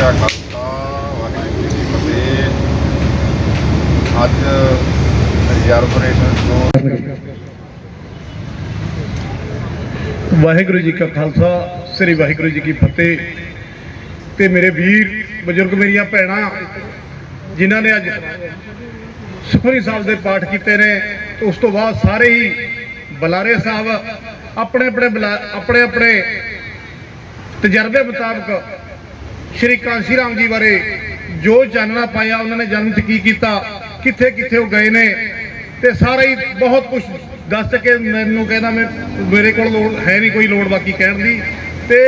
ਕਾ ਖਾਲਸਾ ਵਾਹਿਗੁਰੂ ਜੀ ਕੀ ਫਤਿਹ ਅੱਜ ਰਿਜ਼ਰਵ ਤੋਂ ਵਾਹਿਗੁਰੂ ਜੀ ਕਾ ਖਾਲਸਾ, ਸ੍ਰੀ ਵਾਹਿਗੁਰੂ ਜੀ ਕੀ ਫਤਿਹ। ਤੇ ਮੇਰੇ ਵੀਰ, ਬਜ਼ੁਰਗ ਮੇਰੀਆਂ ਭੈਣਾਂ, ਜਿਨ੍ਹਾਂ ਨੇ ਅੱਜ ਸੁਖਮਨੀ ਸਾਹਿਬ ਦੇ ਪਾਠ ਕੀਤੇ ਨੇ ਉਸ ਤੋਂ ਬਾਅਦ ਸਾਰੇ ਹੀ ਬੁਲਾਰੇ ਸਾਹਿਬ ਆਪਣੇ ਆਪਣੇ ਬੁਲਾ- ਆਪਣੇ ਆਪਣੇ ਤਜਰਬੇ ਮੁਤਾਬਕ ਸ਼੍ਰੀ ਕਾਂਸੀ ਰਾਮ ਜੀ ਬਾਰੇ ਜੋ ਜਾਣਨਾ ਪਾਇਆ, ਉਹਨਾਂ ਨੇ ਜਨਮ 'ਚ ਕੀ ਕੀਤਾ, ਕਿੱਥੇ ਕਿੱਥੇ ਉਹ ਗਏ ਨੇ, ਤੇ ਸਾਰਾ ਹੀ ਬਹੁਤ ਕੁਝ ਦੱਸ ਕੇ ਮੈਨੂੰ ਕਹਿੰਦਾ ਮੈਂ, ਮੇਰੇ ਕੋਲ ਲੋੜ ਹੈ ਨਹੀਂ, ਕੋਈ ਲੋੜ ਬਾਕੀ ਕਹਿਣ ਦੀ। ਤੇ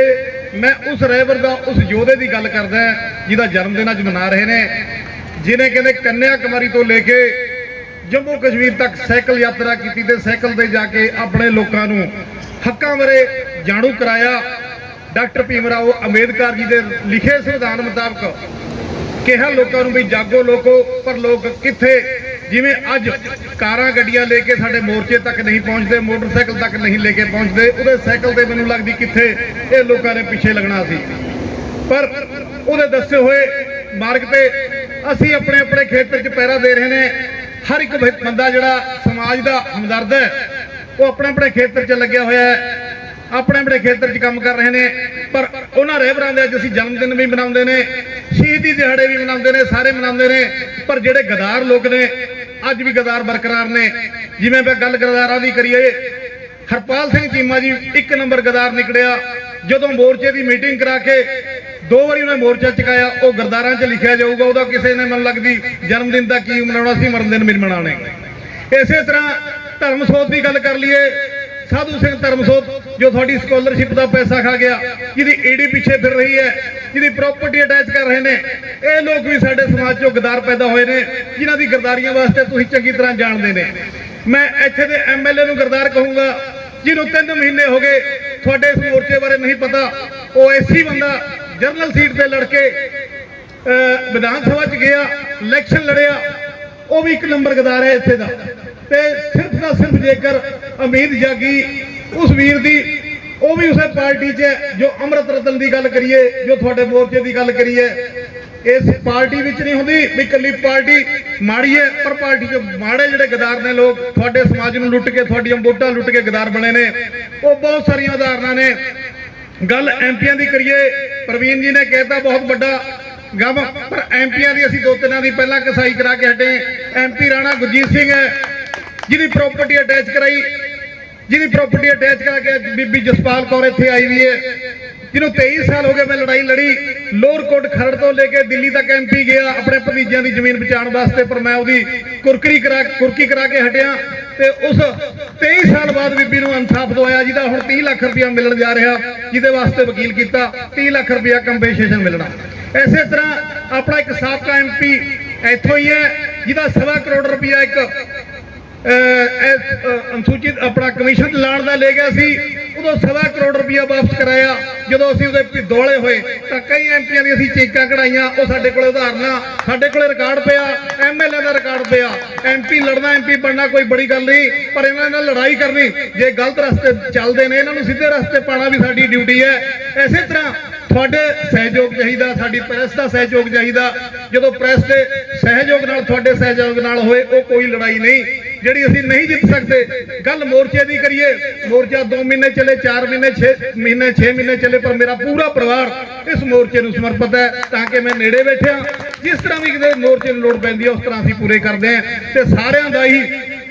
ਮੈਂ ਉਸ ਰਹਿਬਰ ਦਾ, ਉਸ ਯੋਧੇ ਦੀ ਗੱਲ ਕਰਦਾ ਜਿਹਦਾ ਜਨਮ ਦਿਨ ਅੱਜ ਮਨਾ ਰਹੇ ਨੇ। ਜਿਨੇ ਕਹਿੰਦੇ ਕੰਨਿਆ ਕੁਮਾਰੀ ਤੋਂ ਲੈ ਕੇ ਜੰਮੂ ਕਸ਼ਮੀਰ ਤੱਕ ਸਾਈਕਲ ਯਾਤਰਾ ਕੀਤੀ ਤੇ ਸਾਈਕਲ ਤੇ ਜਾ ਕੇ ਆਪਣੇ ਲੋਕਾਂ ਨੂੰ ਹੱਕਾਂ ਬਾਰੇ ਜਾਣੂ ਕਰਾਇਆ। ਡਾਕਟਰ ਭੀਮ ਰਾਓ ਅੰਬੇਦਕਰ ਜੀ ਦੇ ਲਿਖੇ ਸੰਵਿਧਾਨ ਮੁਤਾਬਕ ਕਿਹਾ ਲੋਕਾਂ ਨੂੰ ਵੀ ਜਾਗੋ ਲੋਕੋ, ਪਰ ਲੋਕ ਕਿੱਥੇ? ਜਿਵੇਂ ਅੱਜ ਕਾਰਾਂ ਗੱਡੀਆਂ ਲੈ ਕੇ ਸਾਡੇ ਮੋਰਚੇ ਤੱਕ ਨਹੀਂ ਪਹੁੰਚਦੇ, ਮੋਟਰਸਾਈਕਲ ਤੱਕ ਨਹੀਂ ਲੈ ਕੇ ਪਹੁੰਚਦੇ, ਉਹਦੇ ਸਾਈਕਲ ਤੇ ਮੈਨੂੰ ਲੱਗਦੀ ਕਿੱਥੇ? ਇਹ ਲੋਕਾਂ ਨੇ ਪਿੱਛੇ ਲੱਗਣਾ ਸੀ। ਪਰ ਉਹਦੇ ਦੱਸੇ ਹੋਏ ਮਾਰਗ ਤੇ ਅਸੀਂ ਆਪਣੇ ਆਪਣੇ ਖੇਤਰ 'ਚ ਪੈਰਾ ਦੇ ਰਹੇ ਨੇ। ਹਰ ਇੱਕ ਬੰਦਾ ਜਿਹੜਾ ਸਮਾਜ ਦਾ ਹਮਦਰਦ ਹੈ, ਉਹ ਆਪਣੇ ਆਪਣੇ ਖੇਤਰ 'ਚ ਲੱਗਿਆ ਹੋਇਆ ਹੈ। ਆਪਣੇ ਆਪਣੇ ਖੇਤਰ 'ਚ ਕੰਮ ਕਰ ਰਹੇ ਨੇ, ਪਰ ਉਹਨਾਂ ਰਹਿਬਰਾਂ ਦੇ ਅੱਜ ਅਸੀਂ ਜਨਮ ਦਿਨ ਵੀ ਮਨਾਉਂਦੇ ਨੇ, ਸ਼ਹੀਦੀ ਦਿਹਾੜੇ ਵੀ ਮਨਾਉਂਦੇ ਨੇ, ਸਾਰੇ ਮਨਾਉਂਦੇ ਨੇ, ਪਰ ਜਿਹੜੇ ਗਦਾਰ ਲੋਕ ਨੇ, ਅੱਜ ਵੀ ਗਦਾਰ ਬਰਕਰਾਰ ਨੇ। ਜਿਵੇਂ ਮੈਂ ਗੱਲ ਗਦਾਰਾਂ ਦੀ ਕਰੀਏ, ਹਰਪਾਲ ਸਿੰਘ ਚੀਮਾ ਜੀ ਇੱਕ ਨੰਬਰ ਗਦਾਰ ਨਿਕੜਿਆ, ਜਦੋਂ ਮੋਰਚੇ ਦੀ ਮੀਟਿੰਗ ਕਰਾ ਕੇ ਦੋ ਵਾਰੀ ਉਹਨੇ ਮੋਰਚਾ ਚੁਕਾਇਆ, ਉਹ ਗਰਦਾਰਾਂ 'ਚ ਲਿਖਿਆ ਜਾਊਗਾ, ਉਹਦਾ ਕਿਸੇ ਨੇ ਮਨ ਲੱਗਦੀ ਜਨਮ ਦਿਨ ਦਾ ਕੀ ਮਨਾਉਣਾ ਸੀ ਮਰਨ ਦਿਨ ਵੀ ਮਨਾਉਣੇ। ਇਸੇ ਤਰ੍ਹਾਂ ਧਰਮ ਸੋਧ ਦੀ ਗੱਲ ਕਰ ਲਈਏ ਸਾਧੂ ਸਿੰਘ ਧਰਮਸੋਤ, ਜੋ ਤੁਹਾਡੀ ਸਕਾਲਰਸ਼ਿਪ ਦਾ ਪੈਸਾ ਖਾ ਗਿਆ, ਜਿਹਦੀ ਈਡੀ ਪਿੱਛੇ ਫਿਰ ਰਹੀ ਹੈ, ਜਿਹਦੀ ਪ੍ਰਾਪਰਟੀ ਅਟੈਚ ਕਰ ਰਹੇ ਨੇ, ਇਹ ਲੋਕ ਵੀ ਸਾਡੇ ਸਮਾਜ ਚੋਂ ਗਦਾਰ ਪੈਦਾ ਹੋਏ ਨੇ, ਜਿਨ੍ਹਾਂ ਦੀ ਗਰਦਾਰੀਆਂ ਵਾਸਤੇ ਤੁਸੀਂ ਚੰਗੀ ਤਰ੍ਹਾਂ ਜਾਣਦੇ ਨੇ। ਮੈਂ ਇੱਥੇ ਦੇ ਐਮਐਲਏ ਨੂੰ ਗਰਦਾਰ ਕਹੂੰਗਾ, ਜਿਹਨੂੰ 3 ਮਹੀਨੇ ਹੋ ਗਏ, ਤੁਹਾਡੇ ਇਸ ਮੋਰਚੇ ਬਾਰੇ ਨਹੀਂ ਪਤਾ, ਉਹ ਐਸੀ ਬੰਦਾ ਜਨਰਲ ਸੀਟ ਤੇ ਲੜ ਕੇ ਵਿਧਾਨ ਸਭਾ ਚ ਗਿਆ ਇਲੈਕਸ਼ਨ ਲੜਿਆ ਉਹ ਵੀ ਇੱਕ ਨੰਬਰ ਗਦਾਰ ਹੈ ਇੱਥੇ ਦਾ। ਤੇ ਸਿਰਫ ਦਾ ਸਿਰਫ ਜੇਕਰ ਉਮੀਦ ਜਾਗੀ, ਉਸ ਵੀਰ ਦੀ, ਉਹ ਵੀ ਉਸੇ ਪਾਰਟੀ 'ਚ ਜੋ ਅੰਮ੍ਰਿਤ ਰਤਨ ਦੀ ਗੱਲ ਕਰੀਏ, ਜੋ ਤੁਹਾਡੇ ਮੋਰਚੇ ਦੀ ਗੱਲ ਕਰੀਏ। ਇਸ ਪਾਰਟੀ ਵਿੱਚ ਨਹੀਂ ਹੁੰਦੀ, ਵੀ ਇਕੱਲੀ ਪਾਰਟੀ ਮਾੜੀ ਹੈ, ਪਰ ਪਾਰਟੀ 'ਚ ਮਾੜੇ ਜਿਹੜੇ ਗਦਾਰ ਨੇ ਲੋਕ, ਤੁਹਾਡੇ ਸਮਾਜ ਨੂੰ ਲੁੱਟ ਕੇ, ਤੁਹਾਡੀਆਂ ਵੋਟਾਂ ਲੁੱਟ ਕੇ ਗਦਾਰ ਬਣੇ ਨੇ। ਉਹ ਬਹੁਤ ਸਾਰੀਆਂ ਉਦਾਹਰਨਾਂ ਨੇ। ਗੱਲ ਐਮਪੀਆਂ ਦੀ ਕਰੀਏ, ਪ੍ਰਵੀਨ ਜੀ ਨੇ ਕਹਿਤਾ, ਬਹੁਤ ਵੱਡਾ ਗਮ ਪਰ ਐਮਪੀਆਂ ਦੀ ਅਸੀਂ ਦੋ ਤਿੰਨਾਂ ਦੀ ਪਹਿਲਾਂ ਕਸਾਈ ਕਰਾ ਕੇ ਹਟੇ ਐਮਪੀ ਰਾਣਾ ਗੁਰਜੀਤ ਸਿੰਘ ਹੈ, ਜਿਹਦੀ ਪ੍ਰਾਪਰਟੀ ਅਟੈਚ ਕਰਾਈ। ਜਿਹਦੀ ਪ੍ਰਾਪਰਟੀ ਅਟੈਚ ਕਰਾ ਕੇ ਅੱਜ ਬੀਬੀ ਜਸਪਾਲ ਕੌਰ ਇੱਥੇ ਆਈ ਵੀ ਹੈ। ਜਿਹਨੂੰ 23 ਸਾਲ ਹੋ ਗਏ ਮੈਂ ਲੜਾਈ ਲੜੀ। ਲੋਅਰ ਕੋਰਟ ਖਰੜ ਤੋਂ ਲੈ ਕੇ ਦਿੱਲੀ ਤੱਕ ਐਮਪੀ ਗਿਆ। ਆਪਣੇ ਭਤੀਜਿਆਂ ਦੀ ਜ਼ਮੀਨ ਬਚਾਉਣ ਵਾਸਤੇ ਪਰ ਮੈਂ ਉਹਦੀ ਕੁਰਕਰੀ ਕਰਾ ਕੁਰਕੀ ਕਰਾ ਕੇ ਹਟਿਆ। ਤੇ ਉਸ 23 ਸਾਲ ਬਾਅਦ ਬੀਬੀ ਨੂੰ ਇਨਸਾਫ ਦਵਾਇਆ, ਜਿਹਦਾ ਹੁਣ 30 ਲੱਖ ਰੁਪਇਆ ਮਿਲਣ ਜਾ ਰਿਹਾ, ਜਿਹਦੇ ਵਾਸਤੇ ਵਕੀਲ ਕੀਤਾ 30 ਲੱਖ ਰੁਪਇਆ ਕੰਪਨਸੇਸ਼ਨ ਮਿਲਣਾ। ਇਸੇ ਤਰ੍ਹਾਂ ਆਪਣਾ ਇੱਕ ਸਾਬਕਾ ਐਮਪੀ ਇੱਥੋਂ ਹੀ ਹੈ, ਜਿਹਦਾ ਸਵਾ ਕਰੋੜ ਰੁਪਇਆ ਇੱਕ, ਅਹ ਅਨੁਸੂਚਿਤ ਆਪਣਾ ਕਮਿਸ਼ਨ ਲਾਣ ਦਾ ਲੈ ਗਿਆ ਸੀ। ਉਦੋਂ ਸਵਾ ਕਰੋੜ ਰੁਪਇਆ ਵਾਪਸ ਕਰਾਇਆ। ਜਦੋਂ ਅਸੀਂ ਉਹਦੇ ਪਿ- ਹੋਏ, ਤਾਂ ਕਈ ਐਮਪੀਆਂ ਦੀ ਅਸੀਂ ਚੀਕਾਂ ਕਢਾਈਆਂ, ਉਹ ਸਾਡੇ ਕੋਲੇ ਉਦਾਹਰਨਾਂ ਸਾਡੇ ਕੋਲੇ ਰਿਕਾਰਡ ਪਿਆ ਐਮਐਲਏ ਦਾ ਰਿਕਾਰਡ ਪਿਆ। ਐਮਪੀ ਲੜਨਾ ਐਮਪੀ ਬਣਨਾ ਕੋਈ ਬੜੀ ਗੱਲ ਨਹੀਂ, ਪਰ ਇਹਨਾਂ ਨਾਲ ਲੜਾਈ ਕਰਨੀ, ਜੇ ਗਲਤ ਰਸਤੇ ਚੱਲਦੇ ਨੇ, ਇਹਨਾਂ ਨੂੰ ਸਿੱਧੇ ਰਸਤੇ ਪਾਣਾ ਵੀ ਸਾਡੀ ਡਿਊਟੀ ਹੈ। ਇਸੇ ਤਰ੍ਹਾਂ ਤੁਹਾਡੇ ਸਹਿਯੋਗ ਚਾਹੀਦਾ, ਸਾਡੀ ਪ੍ਰੈਸ ਦਾ ਸਹਿਯੋਗ ਚਾਹੀਦਾ। ਜਦੋਂ ਪ੍ਰੈਸ ਦੇ ਸਹਿਯੋਗ ਨਾਲ ਤੁਹਾਡੇ ਸਹਿਯੋਗ ਨਾਲ ਹੋਏ, ਉਹ ਕੋਈ ਲੜਾਈ ਨਹੀਂ। ਜਿਹੜੀ ਅਸੀਂ ਨਹੀਂ ਜਿੱਤ ਸਕਦੇ, ਗੱਲ ਮੋਰਚੇ ਦੀ ਕਰੀਏ। ਮੋਰਚਾ 2 ਮਹੀਨੇ ਚੱਲੇ 4 ਮਹੀਨੇ 6 ਮਹੀਨੇ 6 ਮਹੀਨੇ ਚੱਲੇ, ਪਰ ਮੇਰਾ ਪੂਰਾ ਪਰਿਵਾਰ ਇਸ ਮੋਰਚੇ ਨੂੰ ਸਮਰਪਿਤ ਹੈ, ਤਾਂ ਕਿ ਮੈਂ ਨੇੜੇ ਬੈਠਿਆ। ਜਿਸ ਤਰ੍ਹਾਂ ਵੀ ਕਿਤੇ ਮੋਰਚੇ ਨੂੰ ਲੋੜ ਪੈਂਦੀ ਹੈ, ਉਸ ਤਰ੍ਹਾਂ ਅਸੀਂ ਪੂਰੇ ਕਰਦੇ ਹਾਂ। ਤੇ ਸਾਰਿਆਂ ਦਾ ਹੀ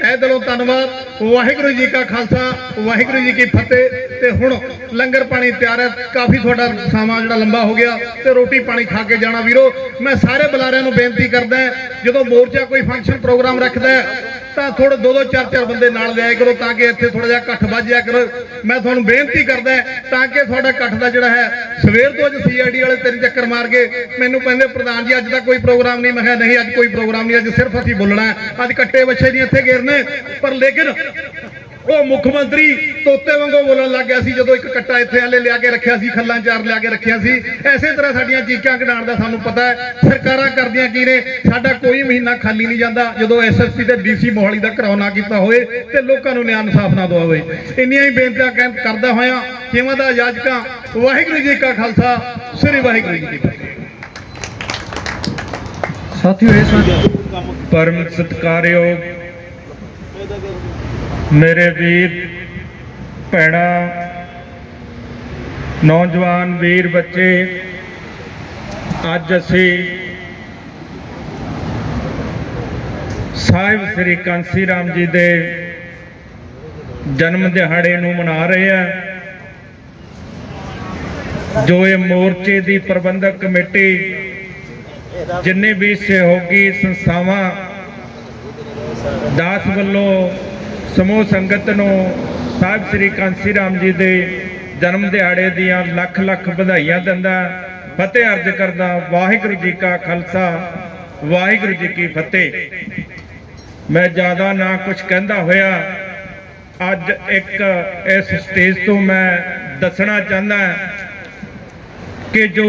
ਇਹ ਦਿਲੋਂ ਧੰਨਵਾਦ। ਵਾਹਿਗੁਰੂ ਜੀ ਕਾ ਖਾਲਸਾ, ਵਾਹਿਗੁਰੂ ਜੀ ਕੀ ਫਤਿਹ। ਤੇ ਹੁਣ ਲੰਗਰ ਪਾਣੀ ਤਿਆਰ ਹੈ। ਕਾਫੀ ਤੁਹਾਡਾ ਸਮਾਂ ਜਿਹੜਾ ਲੰਬਾ ਹੋ ਗਿਆ ਤੇ ਰੋਟੀ ਪਾਣੀ ਖਾ ਕੇ ਜਾਣਾ। ਵੀਰੋ, ਮੈਂ ਸਾਰੇ ਬੁਲਾਰਿਆਂ ਨੂੰ ਬੇਨਤੀ ਕਰਦਾ ਜਦੋਂ ਮੋਰਚਾ ਕੋਈ ਫੰਕਸ਼ਨ ਪ੍ਰੋਗਰਾਮ ਰੱਖਦਾ ਤਾਂ ਥੋੜੇ ਦੋ ਦੋ ਚਾਰ ਚਾਰ ਬੰਦੇ ਨਾਲ ਲਿਆਇਆ ਕਰੋ ਤਾਂ ਕਿ ਇੱਥੇ ਥੋੜਾ ਜਿਹਾ ਇਕੱਠ ਵੱਧ ਜਾਇਆ ਕਰੋ। ਮੈਂ ਤੁਹਾਨੂੰ ਬੇਨਤੀ ਕਰਦਾ ਤਾਂ ਕਿ ਤੁਹਾਡਾ ਇਕੱਠ ਦਾ ਜਿਹੜਾ ਹੈ, ਸਵੇਰ ਤੋਂ ਅੱਜ ਸੀਆਈਡੀ ਵਾਲੇ ਤਿੰਨ ਚੱਕਰ ਮਾਰ ਕੇ ਮੈਨੂੰ ਕਹਿੰਦੇ, ਪ੍ਰਧਾਨ ਜੀ, ਅੱਜ ਦਾ ਕੋਈ ਪ੍ਰੋਗਰਾਮ ਨਹੀਂ। ਮੈਂ ਕਿਹਾ, ਨਹੀਂ, ਅੱਜ ਕੋਈ ਪ੍ਰੋਗਰਾਮ ਨਹੀਂ, ਅੱਜ ਸਿਰਫ ਅਸੀਂ ਬੋਲਣਾ ਅੱਜ ਕੱਟੇ ਬੱਚੇ ਨਹੀਂ ਇੱਥੇ ਗੇਰਨੇ, ਪਰ ਲੇਕਿਨ ਉਹ ਮੁੱਖ ਮੰਤਰੀ ਤੋਤੇ ਵਾਂਗੂ ਬੋਲਣ ਲੱਗ ਗਿਆ ਸੀ ਜਦੋਂ ਇੱਕ ਕੱਟਾ ਇੱਥੇ ਹਲੇ ਲਿਆ ਕੇ ਰੱਖਿਆ ਸੀ ਖੱਲਾਂ ਚਾਰ ਲਿਆ ਕੇ ਰੱਖਿਆ ਸੀ। ਐਸੇ ਤਰ੍ਹਾਂ ਸਾਡੀਆਂ ਚੀਕਾਂ ਕਢਾਉਣ ਦਾ ਸਾਨੂੰ ਪਤਾ ਹੈ ਸਰਕਾਰਾਂ ਕਰਦੀਆਂ ਕੀ ਨੇ? ਸਾਡਾ ਕੋਈ ਮਹੀਨਾ ਖਾਲੀ ਨਹੀਂ ਜਾਂਦਾ। ਜਦੋਂ ਐਸਐਸਪੀ ਤੇ ਡੀਸੀ ਮੋਹਾਲੀ ਦਾ ਘਰਾਓ ਨਾ ਕੀਤਾ ਹੋਏ ਤੇ ਲੋਕਾਂ ਨੂੰ ਨਿਆਂ ਇਨਸਾਫ ਨਾ ਦਵਾਵੇ। ਇੰਨੀਆਂ ਹੀ ਬੇਨਤੀਆਂ ਕਹਿ- ਕਰਦਾ ਹੋਇਆ ਕਿਵੇਂ ਦਾ ਜਾਜਕਾਂ ਵਾਹਿਗੁਰੂ ਜੀ ਕਾ ਖਾਲਸਾ ਸ੍ਰੀ ਵਾਹਿਗੁਰੂ ਜੀ ਕੀ ਫਤਿਹ। ਸਾਥੀਓ ਇਹ ਪਰਮ ਸਤਿਕਾਰਯੋਗ ਮੇਰੇ ਵੀਰ ਭੈਣਾ, ਨੌਜਵਾਨ ਵੀਰ ਬੱਚੇ, ਅੱਜ ਅਸੀਂ ਸਾਹਿਬ ਸ੍ਰੀ ਕਾਂਸੀ ਰਾਮ ਜੀ ਦੇ ਜਨਮ ਦਿਹਾੜੇ ਨੂੰ ਮਨਾ ਰਹੇ ਆ ਜੋ ਇਹ ਮੋਰਚੇ ਦੀ ਪ੍ਰਬੰਧਕ ਕਮੇਟੀ ਜਿੰਨੇ ਵੀ ਸਹਿਯੋਗੀ ਸੰਸਥਾਵਾਂ ਦਾਸ ਵੱਲੋਂ ਸਮੂਹ ਸੰਗਤ ਨੂੰ ਸਾਹਿਬ ਸ੍ਰੀ ਕਾਂਸੀ ਰਾਮ ਜੀ ਦੇ ਜਨਮ ਦਿਹਾੜੇ ਦੀਆਂ ਲੱਖ ਲੱਖ ਵਧਾਈਆਂ ਦਿੰਦਾ, ਫਤਿਹ ਅਰਜ ਕਰਦਾ, ਵਾਹਿਗੁਰੂ ਜੀ ਕਾ ਖਾਲਸਾ, ਵਾਹਿਗੁਰੂ ਜੀ ਕੀ ਫਤਿਹ। ਮੈਂ ਜ਼ਿਆਦਾ ਨਾ ਕੁਝ ਕਹਿੰਦਾ ਹੋਇਆ, ਅੱਜ ਇੱਕ ਇਸ ਸਟੇਜ ਤੋਂ ਮੈਂ ਦੱਸਣਾ ਚਾਹੁੰਦਾ ਕਿ ਜੋ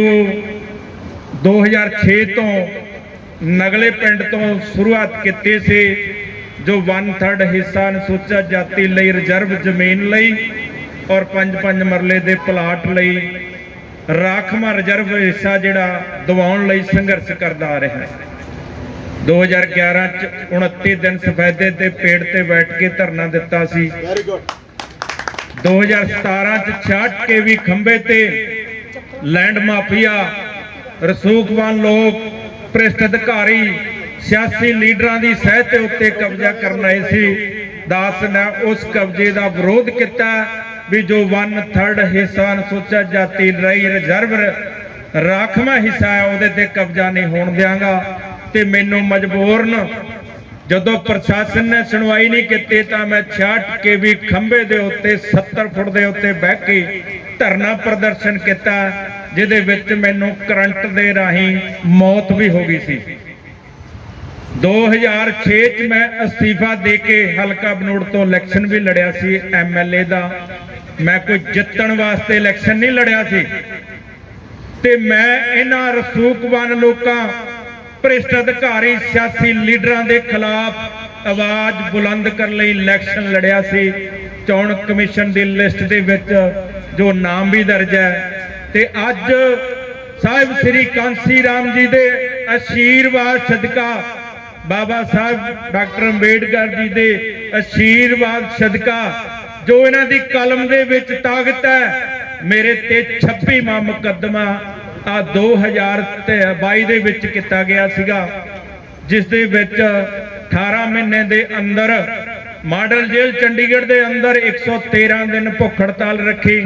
2006 ਤੋਂ ਨਗਲੇ ਪਿੰਡ ਤੋਂ ਸ਼ੁਰੂਆਤ ਕੀਤੀ ਸੀ ਜੋ 1/3 ਹਿੱਸਾ ਅਨੁਸੂਚਿਤ ਜਾਤੀ ਲਈ ਰਿਜ਼ਰਵ ਜ਼ਮੀਨ ਲਈ ਔਰ 5-5 ਮਰਲੇ ਦੇ ਪਲਾਟ ਲਈ ਰਾਖਵਾਂ ਰਿਜ਼ਰਵ ਹਿੱਸਾ ਜਿਹੜਾ ਦਿਵਾਉਣ ਲਈ ਸੰਘਰਸ਼ ਕਰਦਾ ਆ ਰਿਹਾ ਹੈ। 2011 ਚ 29 ਦਿਨ ਸਫੈਦੇ ਤੇ ਪੇੜ ਤੇ ਬੈਠ ਕੇ ਧਰਨਾ ਦਿੱਤਾ ਸੀ। 2017 ਚ 66 ਕੇ ਵੀ ਖੰਬੇ ਤੇ ਲੈਂਡ ਮਾਫੀਆ ਰਸੂਖਵਾਨ ਲੋਕ ਭ੍ਰਿਸ਼ਟ ਅਧਿਕਾਰੀ ਸਿਆਸੀ ਲੀਡਰਾਂ ਦੀ ਸਹਿ ਤੇ ਉੱਤੇ ਕਬਜ਼ਾ ਕਰਨ ਆਏ ਸੀ। ਦਾਸ ਨੇ ਉਸ ਕਬਜ਼ੇ ਦਾ ਵਿਰੋਧ ਕੀਤਾ ਵੀ ਜੋ 1/3 ਹਿੱਸਾ ਅਨੁਸੂਚਿਤ ਜਾਤੀ ਲਈ ਰਿਜ਼ਰਵ ਰਾਖਵਾਂ ਹਿੱਸਾ ਹੈ, ਉਹਦੇ ਤੇ ਕਬਜ਼ਾ ਨਹੀਂ ਹੋਣ ਦਿਆਂਗਾ। ਤੇ ਮੈਨੂੰ ਮਜਬੂਰਨ ਜਦੋਂ ਪ੍ਰਸ਼ਾਸਨ ਨੇ ਸੁਣਵਾਈ ਨਹੀਂ ਕੀਤੀ ਤਾਂ ਮੈਂ 66 ਕੇ ਵੀ ਖੰਬੇ ਦੇ ਉੱਤੇ 70 ਫੁੱਟ ਦੇ ਉੱਤੇ ਬਹਿ ਕੇ ਧਰਨਾ ਪ੍ਰਦਰਸ਼ਨ ਕੀਤਾ, ਜਿਹਦੇ ਵਿੱਚ ਮੈਨੂੰ ਕਰੰਟ ਦੇ ਰਾਹੀਂ ਮੌਤ ਵੀ ਹੋ ਗਈ ਸੀ। 2006 ਚ ਮੈਂ ਅਸਤੀਫਾ ਦੇ ਕੇ ਹਲਕਾ ਬਨੋੜ ਤੋਂ ਇਲੈਕਸ਼ਨ ਵੀ ਲੜਿਆ ਸੀ ਐਮਐਲਏ ਦਾ। ਮੈਂ ਕੋਈ ਜਿੱਤਣ ਵਾਸਤੇ ਇਲੈਕਸ਼ਨ ਨਹੀਂ ਲੜਿਆ ਸੀ। ਤੇ ਮੈਂ ਇਹਨਾਂ ਰਸੂਕਵਾਨ ਲੋਕਾਂ, ਭ੍ਰਿਸ਼ਟ ਅਧਿਕਾਰੀ, ਸਿਆਸੀ ਲੀਡਰਾਂ ਦੇ ਖਿਲਾਫ ਆਵਾਜ਼ ਬੁਲੰਦ ਕਰਨ ਲਈ ਇਲੈਕਸ਼ਨ ਲੜਿਆ ਸੀ। ਚੋਣ ਕਮਿਸ਼ਨ ਦੀ ਲਿਸਟ ਦੇ ਵਿੱਚ ਜੋ ਨਾਮ ਵੀ ਦਰਜ ਹੈ। ਤੇ ਅੱਜ ਸਾਹਿਬ ਸ੍ਰੀ ਕਾਂਸੀ ਰਾਮ ਜੀ ਦੇ ਅਸ਼ੀਰਵਾਦ ਸਦਕਾ ਬਾਬਾ ਸਾਹਿਬ, ਡਾਕਟਰ ਅੰਬੇਡਕਰ ਜੀ ਦੇ ਅਸ਼ੀਰਵਾਦ ਸਦਕਾ ਜੋ ਇਹਨਾਂ ਦੀ ਕਲਮ ਦੇ ਵਿੱਚ ਤਾਕਤ ਹੈ, ਮੇਰੇ ਤੇ 26ਵਾਂ ਮੁਕੱਦਮਾ ਆ 2022 ਦੇ ਵਿੱਚ ਕੀਤਾ ਗਿਆ ਸੀਗਾ, ਜਿਸ ਦੇ ਵਿੱਚ 18 ਮਹੀਨੇ ਦੇ ਅੰਦਰ ਮਾਡਲ ਜੇਲ੍ਹ ਚੰਡੀਗੜ੍ਹ ਦੇ ਅੰਦਰ 113 ਦਿਨ ਭੁੱਖ ਹੜਤਾਲ ਰੱਖੀ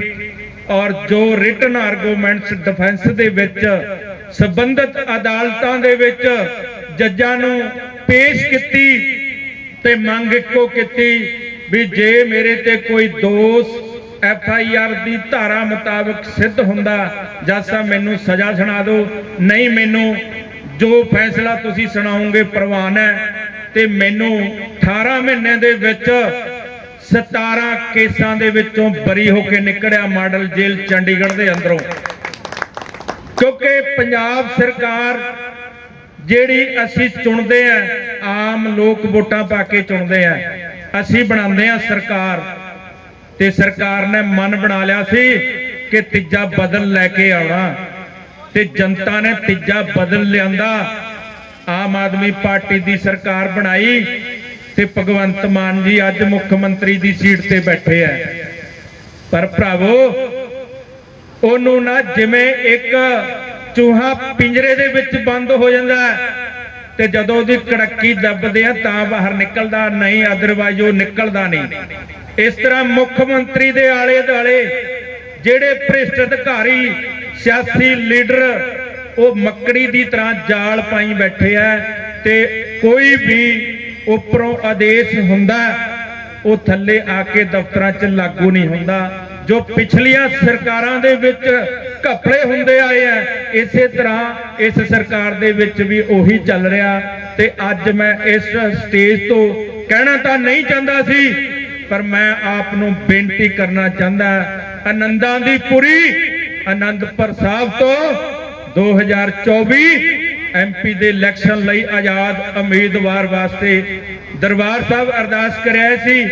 ਔਰ ਜੋ ਰਿਟਨ ਆਰਗੂਮੈਂਟਸ ਡਿਫੈਂਸ ਦੇ ਵਿੱਚ ਸਬੰਧਤ ਅਦਾਲਤਾਂ ਦੇ ਵਿੱਚ ਜੱਜਾਂ ਨੂੰ ਪੇਸ਼ ਕੀਤੀ ਤੇ ਮੰਗ ਇੱਕੋ ਕੀਤੀ ਵੀ ਜੇ ਮੇਰੇ ਤੇ ਕੋਈ ਦੋਸ਼ ਐਫ ਆਈ ਆਰ ਦੀ ਧਾਰਾ ਮੁਤਾਬਕ ਸਿੱਧ ਹੁੰਦਾ ਜੱਸਾ ਮੈਨੂੰ ਸਜ਼ਾ ਸੁਣਾ ਦਿਓ ਨਹੀਂ, ਮੈਨੂੰ ਜੋ ਫੈਸਲਾ ਤੁਸੀਂ ਸੁਣਾਓਗੇ ਪ੍ਰਵਾਨ ਹੈ ਤੇ ਮੈਨੂੰ 18 ਮਹੀਨਿਆਂ ਦੇ ਵਿੱਚ 17 ਕੇਸਾਂ ਦੇ ਵਿੱਚੋਂ ਬਰੀ ਹੋ ਕੇ ਨਿਕੜਿਆ ਮਾਡਲ ਜੇਲ੍ਹ ਚੰਡੀਗੜ੍ਹ ਦੇ ਅੰਦਰੋਂ। ਕਿਉਂਕਿ ਪੰਜਾਬ ਸਰਕਾਰ ਜਿਹੜੀ ਅਸੀਂ ਚੁਣਦੇ ਆ ਆਮ ਲੋਕ ਵੋਟਾਂ ਪਾ ਕੇ ਚੁਣਦੇ ਆ। ਅਸੀਂ ਬਣਾਉਂਦੇ ਆ ਸਰਕਾਰ। ਤੇ ਸਰਕਾਰ ਨੇ ਮਨ ਬਣਾ ਲਿਆ ਸੀ ਕਿ ਤੀਜਾ ਬਦਲ ਲੈ ਕੇ ਆਉਣਾ। ਤੇ ਜਨਤਾ ਨੇ ਤੀਜਾ ਬਦਲ ਲਿਆਂਦਾ। ਆਮ ਆਦਮੀ ਪਾਰਟੀ ਦੀ ਸਰਕਾਰ ਬਣਾਈ ਤੇ ਭਗਵੰਤ ਮਾਨ ਜੀ ਅੱਜ ਮੁੱਖ ਮੰਤਰੀ ਦੀ ਸੀਟ ਤੇ ਬੈਠੇ ਆ। ਪਰ ਭਰਾਵੋ, ਉਹਨੂੰ ਨਾ ਜਿਵੇਂ ਇੱਕ ਚੂਹਾ ਪਿੰਜਰੇ ਦੇ ਵਿੱਚ ਬੰਦ ਹੋ ਜਾਂਦਾ ਤੇ ਜਦੋਂ ਉਹਦੀ ਕੜੱਕੀ ਦੱਬਦੇ ਆ, ਤਾਂ ਬਾਹਰ ਨਿਕਲਦਾ ਨਹੀਂ ਅਦਰਵਾਈਜ਼ ਉਹ ਨਿਕਲਦਾ ਨਹੀਂ। ਇਸ ਤਰ੍ਹਾਂ ਮੁੱਖ ਮੰਤਰੀ ਦੇ ਆਲੇ ਦੁਆਲੇ ਜਿਹੜੇ ਭ੍ਰਿਸ਼ਟ ਅਧਿਕਾਰੀ, ਸਿਆਸੀ ਲੀਡਰ, ਉਹ ਮੱਕੜੀ ਦੀ ਤਰ੍ਹਾਂ ਜਾਲ ਪਾਈ ਬੈਠੇ ਆ ਤੇ ਕੋਈ ਵੀ ਉੱਪਰੋਂ ਆਦੇਸ਼ ਹੁੰਦਾ, ਉਹ ਥੱਲੇ ਆ ਕੇ ਦਫ਼ਤਰਾਂ 'ਚ ਲਾਗੂ ਨਹੀਂ ਹੁੰਦਾ। ਜੋ ਪਿਛਲੀਆਂ ਸਰਕਾਰਾਂ ਦੇ ਵਿੱਚ ਘਪਲੇ ਹੁੰਦੇ ਆਏ ਆ ਇਸੇ ਤਰ੍ਹਾਂ ਇਸ ਸਰਕਾਰ ਦੇ ਵਿੱਚ ਵੀ ਉਹੀ ਚੱਲ ਰਿਹਾ ਤੇ ਅੱਜ ਮੈਂ ਇਸ ਸਟੇਜ ਤੋਂ ਕਹਿਣਾ ਤਾਂ ਨਹੀਂ ਚਾਹੁੰਦਾ ਸੀ, ਪਰ ਮੈਂ ਆਪ ਨੂੰ ਬੇਨਤੀ ਕਰਨਾ ਚਾਹੁੰਦਾ, ਆਨੰਦਾਂ ਦੀ ਪੁਰੀ ਆਨੰਦਪੁਰ ਸਾਹਿਬ ਤੋਂ 2024 ਐਮਪੀ ਦੇ ਇਲੈਕਸ਼ਨ ਲਈ ਆਜ਼ਾਦ ਉਮੀਦਵਾਰ ਵਾਸਤੇ ਦਰਬਾਰ ਸਾਹਿਬ ਅਰਦਾਸ ਕਰਿਆ ਸੀ,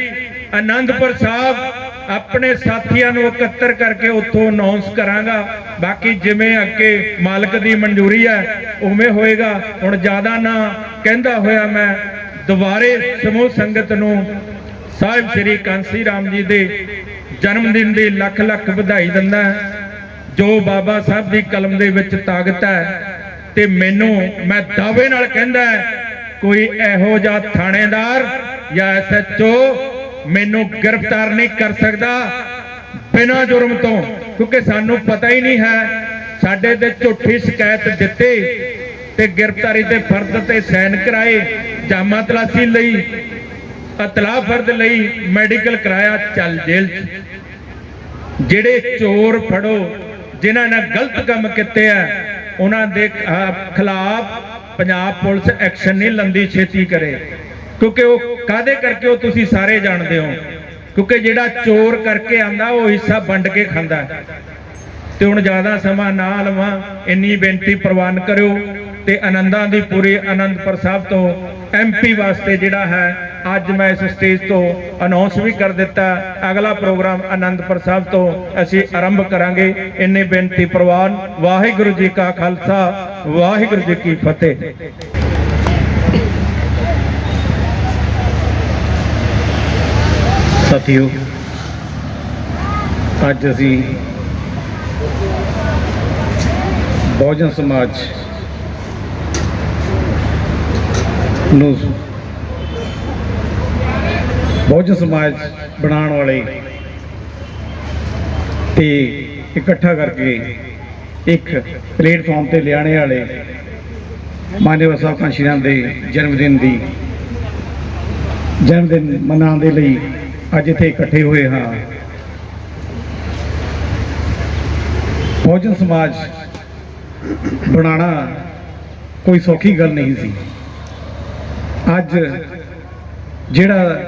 ਆਨੰਦਪੁਰ ਸਾਹਿਬ ਆਪਣੇ ਸਾਥੀਆਂ ਨੂੰ ਇਕੱਤਰ ਕਰਕੇ ਉੱਥੋਂ ਅਨਾਉਂਸ ਕਰਾਂਗਾ। ਬਾਕੀ ਜਿਵੇਂ ਅੱਗੇ ਮਾਲਕ ਦੀ ਮਨਜ਼ੂਰੀ ਹੈ, ਉਵੇਂ ਹੋਏਗਾ। ਹੁਣ ਜ਼ਿਆਦਾ ਨਾ ਕਹਿੰਦਾ ਹੋਇਆ ਮੈਂ, ਦੁਬਾਰੇ ਸਮੂਹ ਸੰਗਤ ਨੂੰ ਸਾਹਿਬ ਸ੍ਰੀ ਕਾਂਸੀ ਰਾਮ ਜੀ ਦੇ ਜਨਮ ਦਿਨ ਦੀ ਲੱਖ ਲੱਖ ਵਧਾਈ ਦਿੰਦਾ ਜੋ ਬਾਬਾ ਸਾਹਿਬ ਦੀ ਕਲਮ ਦੇ ਵਿੱਚ ਤਾਕਤ ਹੈ ਤੇ ਮੈਨੂੰ, ਮੈਂ ਦਾਅਵੇ ਨਾਲ ਕਹਿੰਦਾ ਕੋਈ ਇਹੋ ਜਿਹਾ ਥਾਣੇਦਾਰ ਜਾਂ ਐਸਐਚਓ ਮੈਨੂੰ ਗ੍ਰਿਫਤਾਰ ਨਹੀਂ ਕਰ ਸਕਦਾ ਬਿਨਾਂ ਜੁਰਮ ਤੋਂ, ਕਿਉਂਕਿ ਸਾਨੂੰ ਪਤਾ ਹੀ ਨਹੀਂ ਹੈ। ਸਾਡੇ ਤੇ ਝੂਠੀ ਸ਼ਿਕਾਇਤ ਦਿੱਤੇ ਤੇ ਗ੍ਰਿਫਤਾਰੀ ਤੇ ਫਰਦ ਤੇ ਸਾਈਨ ਕਰਾਏ ਜਾਮਾ ਤਲਾਸ਼ੀ ਲਈ ਅਤਲਾ ਫਰਦ ਲਈ ਮੈਡੀਕਲ ਕਰਾਇਆ, ਚੱਲ ਜੇਲ੍ਹ 'ਚ। ਜਿਹੜੇ ਚੋਰ ਫੜੋ, ਜਿਨ੍ਹਾਂ ਨੇ ਗਲਤ ਕੰਮ ਕੀਤੇ ਆ, ਉਹਨਾਂ ਦੇ ਖਿਲਾਫ ਪੰਜਾਬ ਪੁਲਿਸ ਐਕਸ਼ਨ ਨਹੀਂ ਲੰਦੀ, ਛੇਤੀ ਕਰੇ। ਕਿਉਂਕਿ ਉਹ ਕਾਦੇ ਕਰਕੇ ਉਹ ਤੁਸੀਂ ਸਾਰੇ ਜਾਣਦੇ ਹੋ? ਕਿਉਂਕਿ ਜਿਹੜਾ ਚੋਰ ਕਰਕੇ ਆਂਦਾ, ਉਹ ਹਿੱਸਾ ਵੰਡ ਕੇ ਖਾਂਦਾ ਤੇ ਹੁਣ ਜ਼ਿਆਦਾ ਸਮਾਂ ਨਾ ਲਵਾਂ, ਇੰਨੀ ਬੇਨਤੀ ਪ੍ਰਵਾਨ ਕਰਿਓ ਤੇ ਆਨੰਦਾਂ ਦੀ ਪੂਰੀ ਆਨੰਦਪੁਰ ਸਾਹਿਬ ਤੋਂ ਐਮਪੀ ਵਾਸਤੇ ਜਿਹੜਾ ਹੈ, ਅੱਜ ਮੈਂ ਇਸ ਸਟੇਜ ਤੋਂ ਅਨਾਉਂਸ ਵੀ ਕਰ ਦਿੱਤਾ ਅਗਲਾ ਪ੍ਰੋਗਰਾਮ ਆਨੰਦਪੁਰ ਸਾਹਿਬ ਤੋਂ ਅਸੀਂ ਆਰੰਭ ਕਰਾਂਗੇ। ਇੰਨੀ ਬੇਨਤੀ ਪ੍ਰਵਾਨ, ਵਾਹਿਗੁਰੂ ਜੀ ਕਾ ਖਾਲਸਾ, ਵਾਹਿਗੁਰੂ ਜੀ ਕੀ ਫਤਿਹ। ਸਾਥੀਓ, ਅੱਜ ਅਸੀਂ ਬਹੁਜਨ ਸਮਾਜ ਨੂੰ ਬਹੁਜਨ ਸਮਾਜ ਬਣਾਉਣ ਵਾਲੇ ਤੇ ਇਕੱਠਾ ਕਰਕੇ ਇੱਕ ਪਲੇਟਫਾਰਮ ਤੇ ਲਿਆਣੇ ਵਾਲੇ ਮਾਨਯੋਗ ਸਾਹਿਬ ਕਾਂਸ਼ੀ ਦੇ ਜਨਮ ਦਿਨ ਦੀ ਜਨਮ ਦਿਨ ਮਨਾਉਣ ਦੇ ਲਈ ਅੱਜ ਇੱਥੇ ਇਕੱਠੇ ਹੋਏ ਹਾਂ। ਬਹੁਜਨ ਸਮਾਜ ਬਣਾਉਣਾ ਕੋਈ ਸੌਖੀ ਗੱਲ ਨਹੀਂ ਸੀ। ਅੱਜ ਜਿਹੜਾ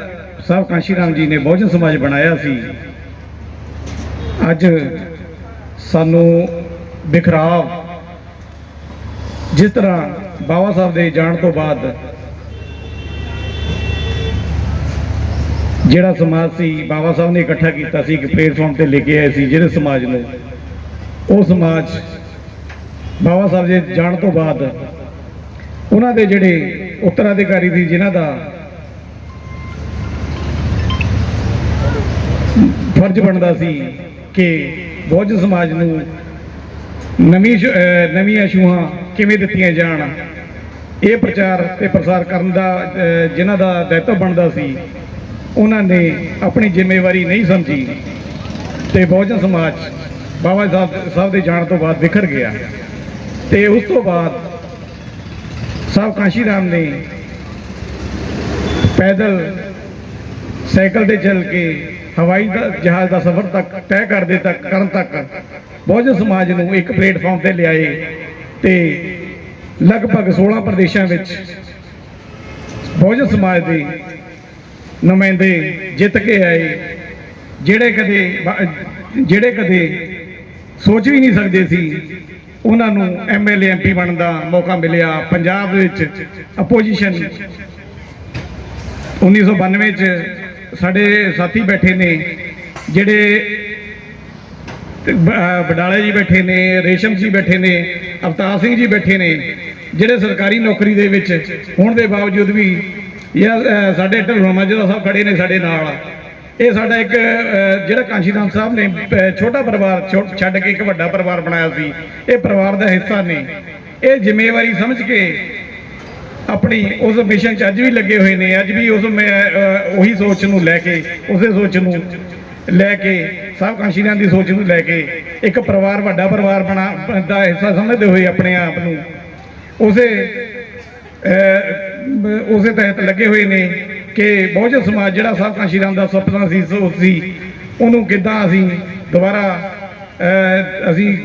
ਸਾਹਿਬ ਕਾਂਸ਼ੀ ਰਾਮ ਜੀ ਨੇ ਬਹੁਜਨ ਸਮਾਜ ਬਣਾਇਆ ਸੀ, ਅੱਜ ਸਾਨੂੰ ਬਿਖਰਾਵ। ਜਿਸ ਤਰ੍ਹਾਂ ਬਾਬਾ ਸਾਹਿਬ ਦੇ ਜਾਣ ਤੋਂ ਬਾਅਦ ਜਿਹੜਾ ਸਮਾਜ ਸੀ, ਬਾਬਾ ਸਾਹਿਬ ਨੇ ਇਕੱਠਾ ਕੀਤਾ ਸੀ, ਇੱਕ ਪਲੇਟਫਾਰਮ ਤੇ ਲੈ ਕੇ ਆਏ ਸੀ, ਜਿਹੜੇ ਸਮਾਜ ਨੂੰ, ਉਹ ਸਮਾਜ ਬਾਬਾ ਸਾਹਿਬ ਦੇ ਜਾਣ ਤੋਂ ਬਾਅਦ ਉਹਨਾਂ ਦੇ ਜਿਹੜੇ ਉੱਤਰਾਧਿਕਾਰੀ ਸੀ, ਜਿਨ੍ਹਾਂ ਦਾ ਫਰਜ਼ ਬਣਦਾ ਸੀ ਕਿ ਬੋਝ ਸਮਾਜ ਨੂੰ ਨਵੀਂ ਨਵੀਆਂ ਛੂਹਾਂ ਕਿਵੇਂ ਦਿੱਤੀਆਂ ਜਾਣ, ਇਹ ਪ੍ਰਚਾਰ ਤੇ ਪ੍ਰਸਾਰ ਕਰਨ ਦਾ ਜਿਨ੍ਹਾਂ ਦਾ ਦਾਇਤਵ ਬਣਦਾ ਸੀ ਉਹਨਾਂ ਨੇ ਆਪਣੀ ਜ਼ਿੰਮੇਵਾਰੀ ਨਹੀਂ ਸਮਝੀ ਤੇ ਬਹੁਜਨ ਸਮਾਜ ਬਾਬਾ ਸਾਹਿਬ ਸਾਹਿਬ ਦੇ ਜਾਣ ਤੋਂ ਬਾਅਦ ਵਿਖਰ ਗਿਆ। ਤੇ ਉਸ ਤੋਂ ਬਾਅਦ ਸਾਹਿਬ ਕਾਸ਼ੀ ਰਾਮ ਨੇ ਪੈਦਲ ਸਾਈਕਲ ਤੇ ਚੱਲ ਕੇ ਹਵਾਈ ਜਹਾਜ਼ ਦਾ ਸਫ਼ਰ ਤੱਕ, ਤੈਅ ਕਰਦੇ ਤੱਕ ਕਰਨ ਤੱਕ ਬਹੁਜਨ ਸਮਾਜ ਨੂੰ ਇੱਕ ਪਲੇਟਫਾਰਮ ਤੇ ਲਿਆਏ ਤੇ ਲਗਭਗ 16 ਪ੍ਰਦੇਸ਼ਾਂ ਵਿੱਚ ਬਹੁਜਨ ਸਮਾਜ ਦੇ ਨੁਮਾਇੰਦੇ ਜਿੱਤ ਕੇ ਆਏ। ਜਿਹੜੇ ਕਦੇ ਜਿਹੜੇ ਕਦੇ ਸੋਚ ਵੀ ਨਹੀਂ ਸਕਦੇ ਸੀ, ਉਹਨਾਂ ਨੂੰ ਐਮਐਲਏ ਐਮਪੀ ਬਣਨ ਦਾ ਮੌਕਾ ਮਿਲਿਆ। ਪੰਜਾਬ ਵਿੱਚ ਆਪੋਜੀਸ਼ਨ 1992 ਚ ਸਾਡੇ ਸਾਥੀ ਬੈਠੇ ਨੇ, ਜਿਹੜੇ ਤੇ ਬਡਾਲੇ ਜੀ ਬੈਠੇ ਨੇ, ਰੇਸ਼ਮ ਜੀ ਬੈਠੇ ਨੇ, ਅਵਤਾਰ ਸਿੰਘ ਜੀ ਬੈਠੇ ਨੇ, ਜਿਹੜੇ ਸਰਕਾਰੀ ਨੌਕਰੀ ਦੇ ਵਿੱਚ, ਹੋਣ ਦੇ ਬਾਵਜੂਦ ਵੀ ਜਾਂ ਸਾਡੇ ਢਲਵਾ ਮਾਜਰਾ ਸਾਹਿਬ ਖੜੇ ਨੇ ਸਾਡੇ ਨਾਲ। ਇਹ ਸਾਡਾ ਇੱਕ ਜਿਹੜਾ ਕਾਂਸ਼ੀਰਾਮ ਸਾਹਿਬ ਨੇ ਛੋਟਾ ਪਰਿਵਾਰ, ਛੋ- ਛੱਡ ਕੇ ਇੱਕ ਵੱਡਾ ਪਰਿਵਾਰ ਬਣਾਇਆ ਸੀ। ਇਹ ਪਰਿਵਾਰ ਦਾ ਹਿੱਸਾ ਨੇ। ਇਹ ਜ਼ਿੰਮੇਵਾਰੀ ਸਮਝ ਕੇ ਆਪਣੀ ਉਸ ਮਿਸ਼ਨ 'ਚ ਅੱਜ ਵੀ ਲੱਗੇ ਹੋਏ ਨੇ। ਅੱਜ ਵੀ ਉਸ ਮੈਂ ਉਹੀ ਸੋਚ ਨੂੰ ਲੈ ਕੇ, ਉਸੇ ਸੋਚ ਨੂੰ ਲੈ ਕੇ, ਸਭ ਕਾਂਸ਼ੀਆਂ ਦੀ ਸੋਚ ਨੂੰ ਲੈ ਕੇ ਇੱਕ ਪਰਿਵਾਰ, ਵੱਡਾ ਪਰਿਵਾਰ ਬਣਾ, ਦਾ ਹਿੱਸਾ ਸਮਝਦੇ ਹੋਏ ਆਪਣੇ ਆਪ ਨੂੰ ਉਸੇ ਉਸੇ ਤਹਿਤ ਲੱਗੇ ਹੋਏ ਨੇ ਕਿ ਬਹੁਜਨ ਸਮਾਜ ਜਿਹੜਾ ਸਭ ਕਾਂਸ਼ੀਆਂ ਦਾ ਸੁਪਨਾ ਸੀ ਸੋਚ ਸੀ, ਉਹਨੂੰ ਕਿੱਦਾਂ ਅਸੀਂ ਦੁਬਾਰਾ ਅਸੀਂ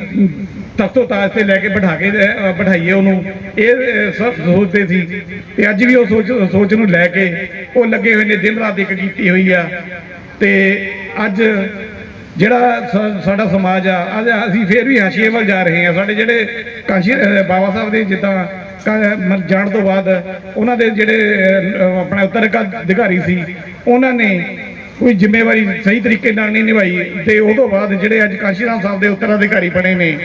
ਤਖਤੋ ਤਾਜ ਤੇ ਲੈ ਕੇ ਬਿਠਾ ਕੇ ਬਿਠਾਈਏ ਉਹਨੂੰ ਇਹ ਸਭ ਸੋਚਦੇ ਸੀ। ਤੇ ਅੱਜ ਵੀ ਉਹ ਸੋਚ ਸੋਚ ਨੂੰ ਲੈ ਕੇ ਉਹ ਲੱਗੇ ਹੋਏ ਨੇ, ਦਿਨ ਰਾਤ ਇੱਕ ਕੀਤੀ ਹੋਈ ਆ। ਤੇ ਅੱਜ ਜਿਹੜਾ ਸਾਡਾ ਸਮਾਜ ਆ ਅੱਜ ਅਸੀਂ ਫੇਰ ਵੀ ਹਾਸ਼ੀਏ ਵੱਲ ਜਾ ਰਹੇ ਹਾਂ। ਸਾਡੇ ਜਿਹੜੇ ਕਾਸ਼ੀ ਬਾਬਾ ਸਾਹਿਬ ਦੇ ਜਿੱਦਾਂ ਜਾਣ ਤੋਂ ਬਾਅਦ ਉਹਨਾਂ ਦੇ ਜਿਹੜੇ ਅਹ, ਆਪਣਾ ਉੱਤਰ ਅਧਿਕਾਰੀ ਸੀ ਉਹਨਾਂ ਨੇ ਕੋਈ ਜ਼ਿੰਮੇਵਾਰੀ ਸਹੀ ਤਰੀਕੇ ਨਾਲ ਨਹੀਂ ਨਿਭਾਈ ਤੇ ਉਹ ਤੋਂ ਬਾਅਦ ਜਿਹੜੇ ਅੱਜ ਕਾਸ਼ੀ ਰਾਮ ਸਾਹਿਬ ਦੇ ਉੱਤਰਾਧਿਕਾਰੀ ਬਣੇ ਨੇ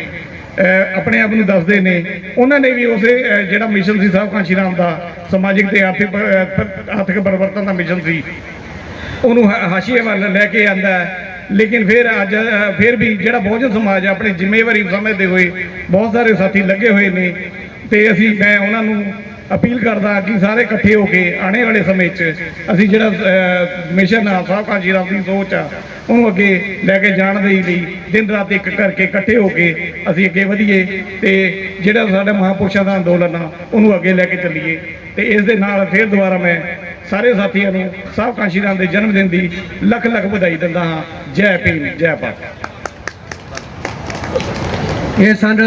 ਆਪਣੇ ਆਪ ਨੂੰ ਦੱਸਦੇ ਨੇ ਉਹਨਾਂ ਨੇ ਵੀ ਉਸੇ ਜਿਹੜਾ ਮਿਸ਼ਨ ਸੀ ਸਾਹਿਬ ਕਾਸ਼ੀ ਰਾਮ ਦਾ ਸਮਾਜਿਕ ਤੇ ਆਰਥਿਕ ਆਰਥਿਕ ਪਰਿਵਰਤਨ ਦਾ ਮਿਸ਼ਨ ਸੀ ਉਹਨੂੰ ਹਾ- ਹਾਸ਼ੀਏ ਵੱਲ ਲੈ ਕੇ ਆਂਦਾ ਲੇਕਿਨ ਫਿਰ ਅੱਜ, ਫਿਰ ਵੀ ਜਿਹੜਾ ਬਹੁਜਨ ਸਮਾਜ ਹੈ ਆਪਣੀ ਜ਼ਿੰਮੇਵਾਰੀ ਸਮਝਦੇ ਹੋਏ ਬਹੁਤ ਸਾਰੇ ਸਾਥੀ ਲੱਗੇ ਹੋਏ ਨੇ ਤੇ ਅਸੀਂ, ਮੈਂ ਉਹਨਾਂ ਨੂੰ ਅਪੀਲ ਕਰਦਾ ਕਿ ਸਾਰੇ ਇਕੱਠੇ ਹੋ ਕੇ ਆਉਣੇ ਵਾਲੇ ਸਮੇਂ 'ਚ ਅਸੀਂ ਜਿਹੜਾ ਮਿਸ਼ਨ ਆ ਸਾਹਿਬ ਕਾਜੀ ਰਾਮ ਦੀ ਸੋਚ ਆ, ਉਹਨੂੰ ਅੱਗੇ ਲੈ ਕੇ ਜਾਣ ਦੇ ਲਈ ਦਿਨ ਰਾਤ ਇੱਕ ਕਰਕੇ ਇਕੱਠੇ ਹੋ ਕੇ ਅਸੀਂ ਅੱਗੇ ਵਧੀਏ ਤੇ ਜਿਹੜਾ ਸਾਡਾ ਮਹਾਪੁਰਸ਼ਾਂ ਦਾ ਅੰਦੋਲਨ ਆ, ਉਹਨੂੰ ਅੱਗੇ ਲੈ ਕੇ ਚੱਲੀਏ ਤੇ ਇਸ ਦੇ ਨਾਲ ਫਿਰ ਦੁਬਾਰਾ ਮੈਂ ਸਾਰੇ ਸਾਥੀਆਂ ਨੂੰ ਸਾਹਿਬ ਕਾਂਸ਼ੀ ਰਾਮ ਦੇ ਜਨਮ ਦਿਨ ਦੀ ਲੱਖ ਲੱਖ ਵਧਾਈ ਦਿੰਦਾ ਹਾਂ। ਜੈ ਭੀਮ, ਜੈ ਭਾਰਤ। ਇਹ ਸਨ